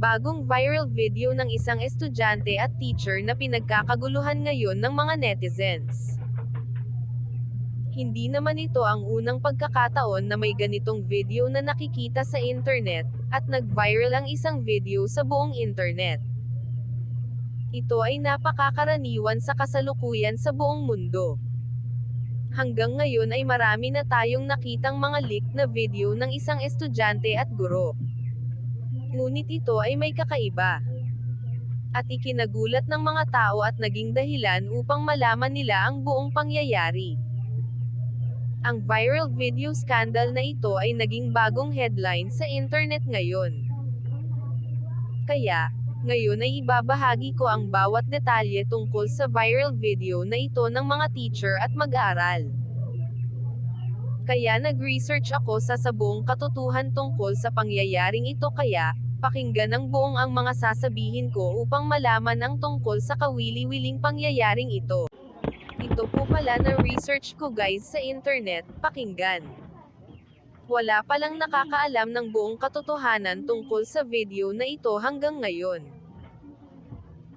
bagong viral video ng isang estudyante at teacher na pinagkakaguluhan ngayon ng mga netizens. Hindi naman ito ang unang pagkakataon na may ganitong video na nakikita sa internet, at nag-viral ang isang video sa buong internet. Ito ay napakakaraniwan sa kasalukuyan sa buong mundo. Hanggang ngayon ay marami na tayong nakitang mga leak na video ng isang estudyante at guro. Ngunit ito ay may kakaiba. At ikinagulat ng mga tao at naging dahilan upang malaman nila ang buong pangyayari. Ang viral video scandal na ito ay naging bagong headline sa internet ngayon. Kaya, ngayon ay ibabahagi ko ang bawat detalye tungkol sa viral video na ito ng mga teacher at mag-aaral. Kaya nag-research ako sa sa buong katotohan tungkol sa pangyayaring ito kaya, pakinggan ng buong ang mga sasabihin ko upang malaman ang tungkol sa kawili-wiling pangyayaring ito. Ito po pala na research ko guys sa internet, pakinggan. Wala palang nakakaalam ng buong katotohanan tungkol sa video na ito hanggang ngayon.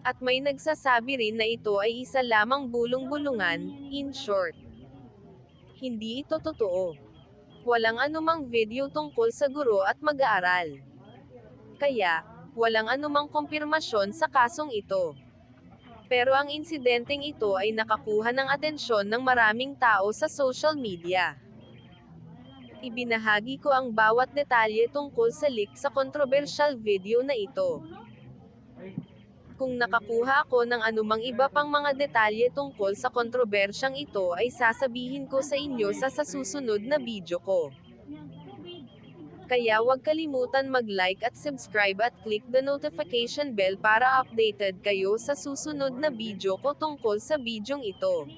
At may nagsasabi rin na ito ay isa lamang bulong-bulungan, in short. Hindi ito totoo. Walang anumang video tungkol sa guro at mag-aaral. Kaya, walang anumang kumpirmasyon sa kasong ito. Pero ang insidenteng ito ay nakakuha ng atensyon ng maraming tao sa social media. Ibinahagi ko ang bawat detalye tungkol sa leak sa controversial video na ito. Kung nakakuha ako ng anumang iba pang mga detalye tungkol sa kontrobersyang ito ay sasabihin ko sa inyo sa susunod na video ko. Kaya huwag kalimutan mag-like at subscribe at click the notification bell para updated kayo sa susunod na video ko tungkol sa bidyong ito.